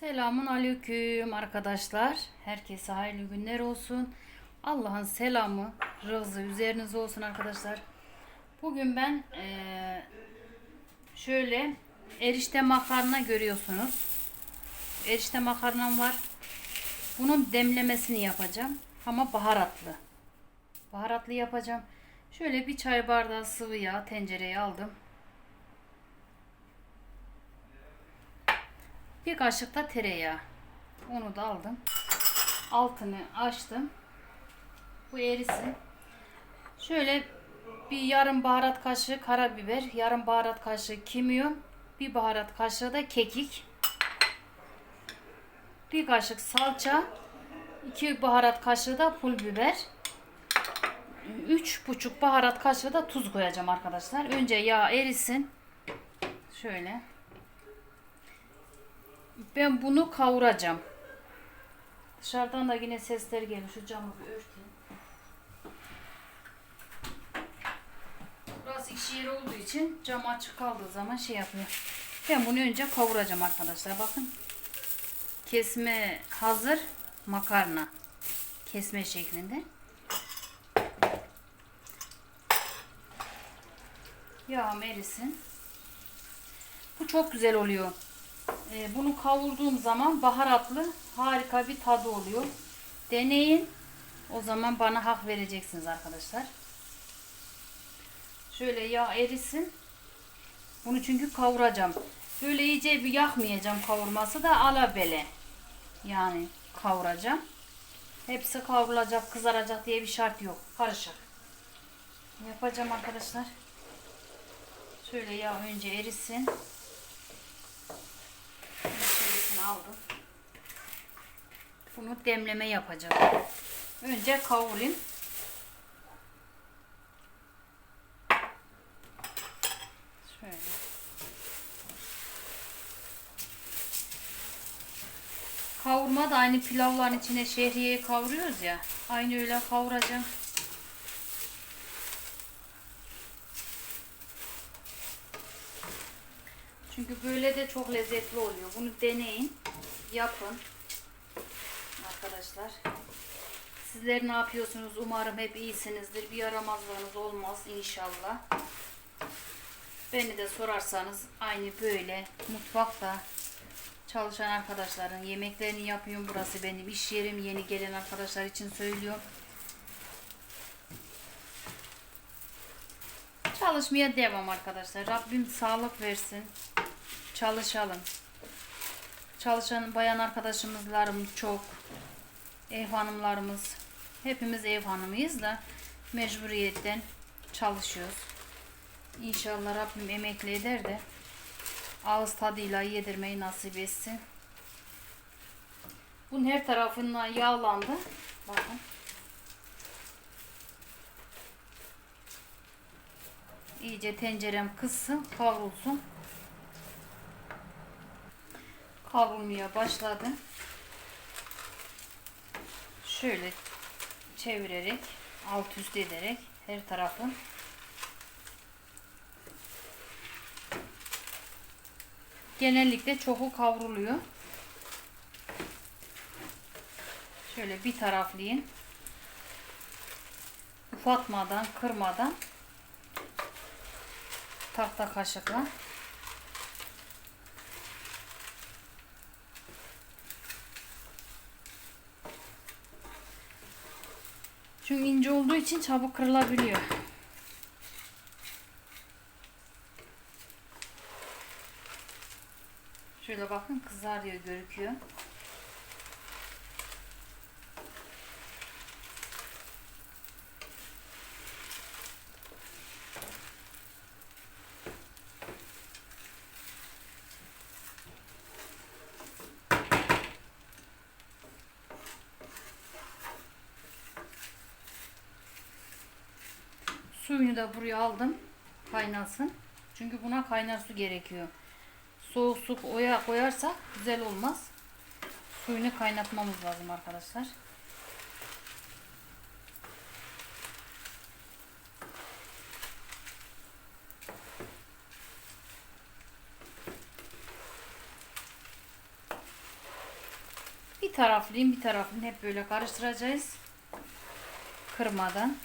Selamun aleyküm arkadaşlar. Herkese hayırlı günler olsun. Allah'ın selamı, rızı üzerinize olsun arkadaşlar. Bugün ben eee, şöyle erişte makarna görüyorsunuz. Erişte makarnam var. Bunun demlemesini yapacağım. Ama baharatlı. Baharatlı yapacağım. Şöyle bir çay bardağı sıvı yağ tencereye aldım. Bir kaşık da tereyağı. Onu da aldım. Altını açtım. Bu erisin. Şöyle bir yarım baharat kaşığı karabiber, yarım baharat kaşığı kimyon, bir baharat kaşığı da kekik. Bir kaşık salça, iki baharat kaşığı da pul biber. Üç buçuk baharat kaşığı da tuz koyacağım arkadaşlar. Önce yağ erisin. Şöyle. Ben bunu kavuracağım. Dışarıdan da yine sesler geliyor. Şu camı bir örteyim. Burası iş yeri olduğu için cam açık kaldığı zaman şey yapıyor. Ben bunu önce kavuracağım arkadaşlar. Bakın. Kesme hazır. Makarna. Kesme şeklinde. Yağım erisin. Bu çok güzel oluyor. Ee, bunu kavurduğum zaman baharatlı harika bir tadı oluyor. Deneyin. O zaman bana hak vereceksiniz arkadaşlar. Şöyle yağ erisin. Bunu çünkü kavuracağım. Böyle iyice bir yakmayacağım kavurması da alabele. Yani kavuracağım. Hepsi kavrulacak, kızaracak diye bir şart yok. Karışık. Yapacağım arkadaşlar. Şöyle yağ önce erisin. İçerisine aldım. Bunu demleme yapacağım. Önce kavurayım. Şöyle. Kavurma da aynı pilavların içine şehriyeyi kavuruyoruz ya. Aynı öyle kavuracağım. Çünkü böyle de çok lezzetli oluyor. Bunu deneyin. Yapın. Arkadaşlar. Sizler ne yapıyorsunuz? Umarım hep iyisinizdir. Bir yaramazlığınız olmaz inşallah. Beni de sorarsanız aynı böyle mutfakta çalışan arkadaşların yemeklerini yapıyorum. Burası benim iş yerim. Yeni gelen arkadaşlar için söylüyorum. Çalışmaya devam arkadaşlar. Rabbim sağlık versin. Çalışalım. Çalışan bayan arkadaşımızlarımız çok. Ev hanımlarımız. Hepimiz ev hanımıyız da mecburiyetten çalışıyoruz. İnşallah Rabbim emekli eder de ağız tadıyla yedirmeyi nasip etsin. Bunun her tarafından yağlandı. Bakın. İyice tencerem kızsın, kavrulsun. Kavrulmaya başladı. Şöyle çevirerek, alt üst ederek her tarafı genellikle çoku kavruluyor. Şöyle bir taraflayın. Ufatmadan, kırmadan tahta kaşıkla Çünkü ince olduğu için çabuk kırılabiliyor. Şöyle bakın kızarıyor gözüküyor. Suyunu da buraya aldım. Kaynasın. Çünkü buna kaynar su gerekiyor. Soğuk su oya koyarsak güzel olmaz. Suyunu kaynatmamız lazım arkadaşlar. Bir taraflıyım bir tarafını hep böyle karıştıracağız. Kırmadan.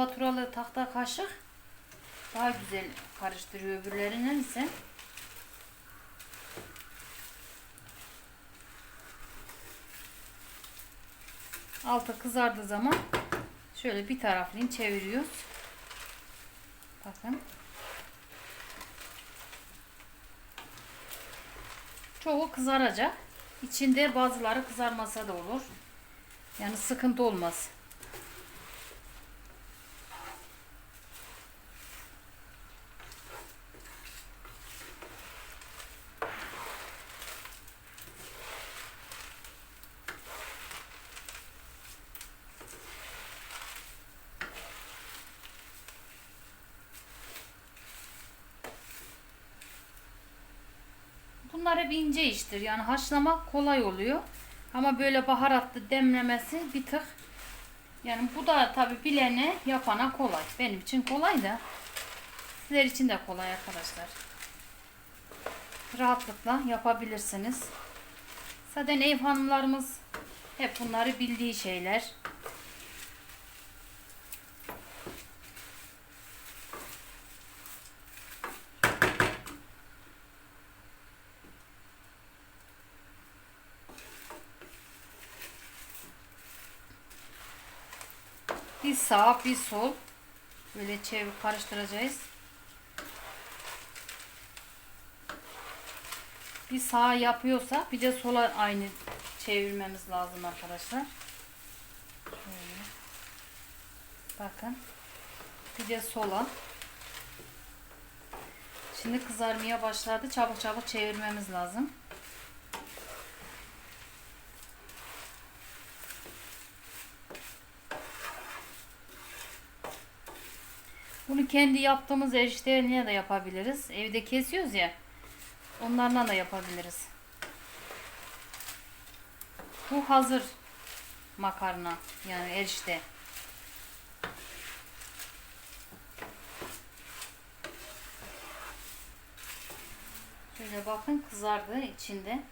Bu spatulalı tahta kaşık daha güzel karıştırıyor öbürlerinden ise. Altı kızardığı zaman şöyle bir tarafını çeviriyoruz. Bakın. Çoğu kızaracak. İçinde bazıları kızarmasa da olur. Yani sıkıntı olmaz. Hep ince iştir. Yani haşlamak kolay oluyor. Ama böyle baharatlı demlemesi bir tık. Yani bu da tabi bilene yapana kolay. Benim için kolay da. Sizler için de kolay arkadaşlar. Rahatlıkla yapabilirsiniz. Zaten ev hanımlarımız hep bunları bildiği şeyler. Bir sağ bir sol. Böyle çevir karıştıracağız. Bir sağ yapıyorsa bir de sola aynı çevirmemiz lazım arkadaşlar. Şöyle. Bakın. Bir de sola. Şimdi kızarmaya başladı. Çabuk çabuk çevirmemiz lazım. Bunu kendi yaptığımız eriştelerine de yapabiliriz. Evde kesiyoruz ya. Onlarla da yapabiliriz. Bu hazır makarna yani erişte. Şöyle bakın kızardı içinde.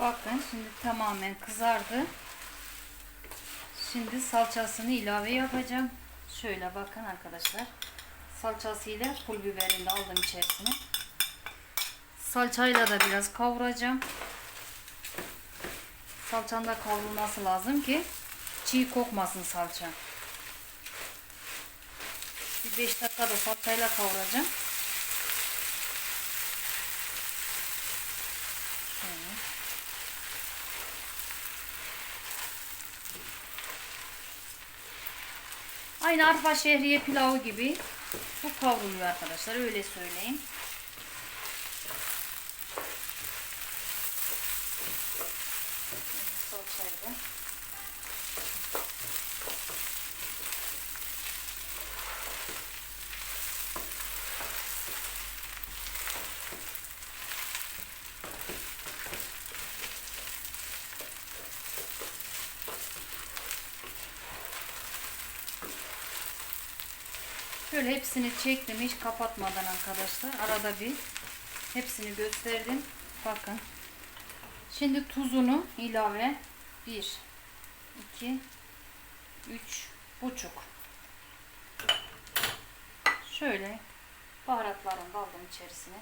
Bakın şimdi tamamen kızardı. Şimdi salçasını ilave yapacağım. Şöyle bakın arkadaşlar. Salçasıyla pul biberini de aldım içerisine. Salçayla da biraz kavuracağım. Salçanın da kavrulması lazım ki çiğ kokmasın salça. Bir 5 dakikada salçayla kavuracağım. Şöyle. Aynı arpa şehriye pilavı gibi bu kavruluyor arkadaşlar öyle söyleyeyim. Şimdi salçayı da Şöyle hepsini çektim hiç kapatmadan arkadaşlar. Arada bir hepsini gösterdim. Bakın. Şimdi tuzunu ilave 1 2 3 buçuk. Şöyle baharatlarını da aldım içerisine.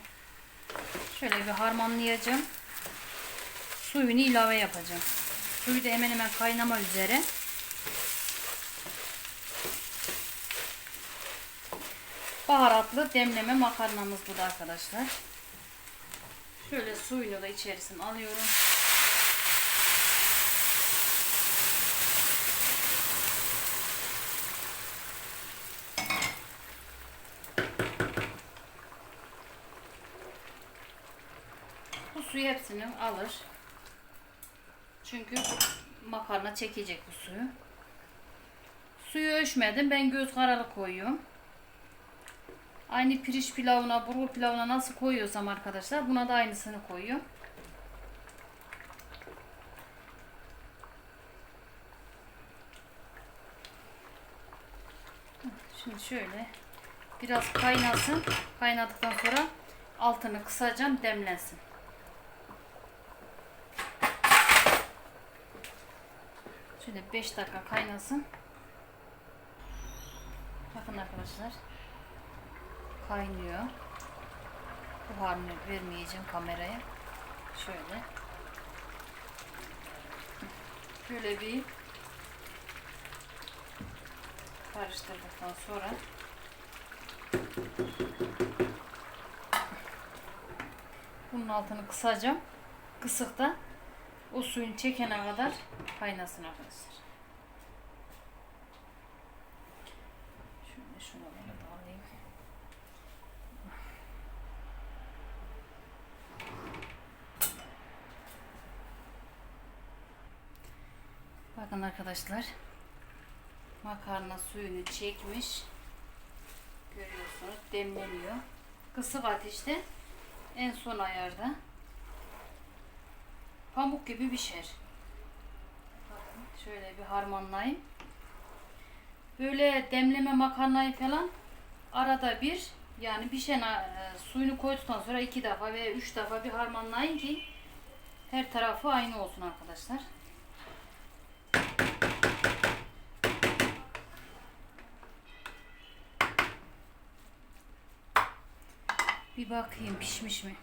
Şöyle bir harmanlayacağım. Suyunu ilave yapacağım. Suyu da hemen hemen kaynama üzere. Baharatlı demleme makarnamız bu da arkadaşlar. Şöyle suyunu da içerisine alıyorum. Bu suyu hepsini alır. Çünkü makarna çekecek bu suyu. Suyu ölçmedim. Ben göz kararı koyuyorum. Aynı pirinç pilavına, bulgur pilavına nasıl koyuyorsam arkadaşlar buna da aynısını koyuyorum. Şimdi şöyle biraz kaynasın. Kaynadıktan sonra altını kısacağım demlensin. Şöyle 5 dakika kaynasın. Bakın arkadaşlar. Kaynıyor. Buharını vermeyeceğim kameraya. Şöyle. Şöyle bir karıştırdıktan sonra bunun altını kısacağım. Kısıkta o suyun çekene kadar kaynasın arkadaşlar. Şöyle şuraları da alayım. Bakın arkadaşlar. Makarna suyunu çekmiş. Görüyorsunuz demleniyor. Kısık ateşte en son ayarda pamuk gibi pişer. Bakın şöyle bir harmanlayayım. Böyle demleme makarnayı falan arada bir yani pişen e, suyunu koyduktan sonra iki defa veya üç defa bir harmanlayın ki her tarafı aynı olsun arkadaşlar. Bir bakayım pişmiş mi?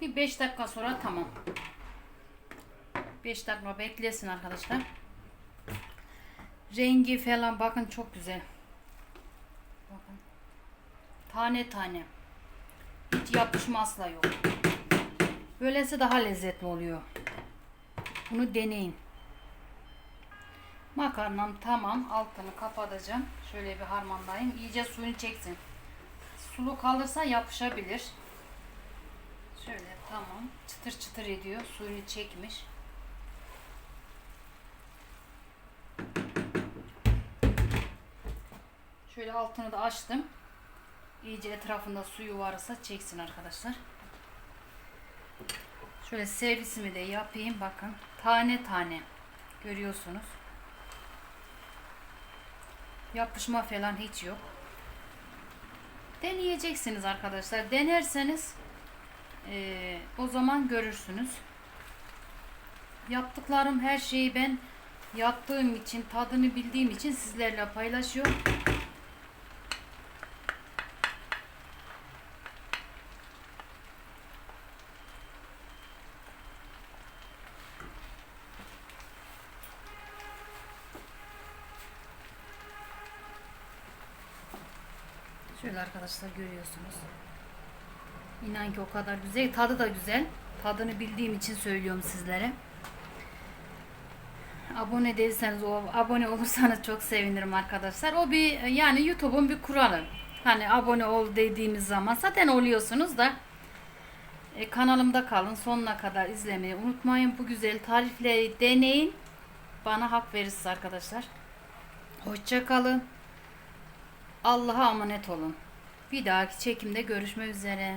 Bir 5 dakika sonra tamam. 5 dakika beklesin arkadaşlar. Rengi falan bakın çok güzel. Bakın. Tane tane. Hiç yapışma asla yok. Böylesi daha lezzetli oluyor. Bunu deneyin. Makarnam tamam. Altını kapatacağım. Şöyle bir harmanlayayım. İyice suyunu çeksin. Sulu kalırsa yapışabilir. Şöyle tamam. Çıtır çıtır ediyor. Suyunu çekmiş. Şöyle altını da açtım. İyice etrafında suyu varsa çeksin arkadaşlar. Şöyle servisimi de yapayım. Bakın. Tane tane. Görüyorsunuz. Yapışma falan hiç yok. Deneyeceksiniz arkadaşlar. Denerseniz eee, o zaman görürsünüz. Yaptıklarım her şeyi ben yaptığım için, tadını bildiğim için sizlerle paylaşıyorum. Şöyle arkadaşlar görüyorsunuz. İnan ki o kadar güzel. Tadı da güzel. Tadını bildiğim için söylüyorum sizlere. Abone değilseniz o abone olursanız çok sevinirim arkadaşlar. O bir yani YouTube'un bir kuralı. Hani abone ol dediğimiz zaman zaten oluyorsunuz da e, kanalımda kalın. Sonuna kadar izlemeyi unutmayın. Bu güzel tarifleri deneyin. Bana hak verirsiniz arkadaşlar. Hoşça kalın. Allah'a emanet olun. Bir dahaki çekimde görüşmek üzere.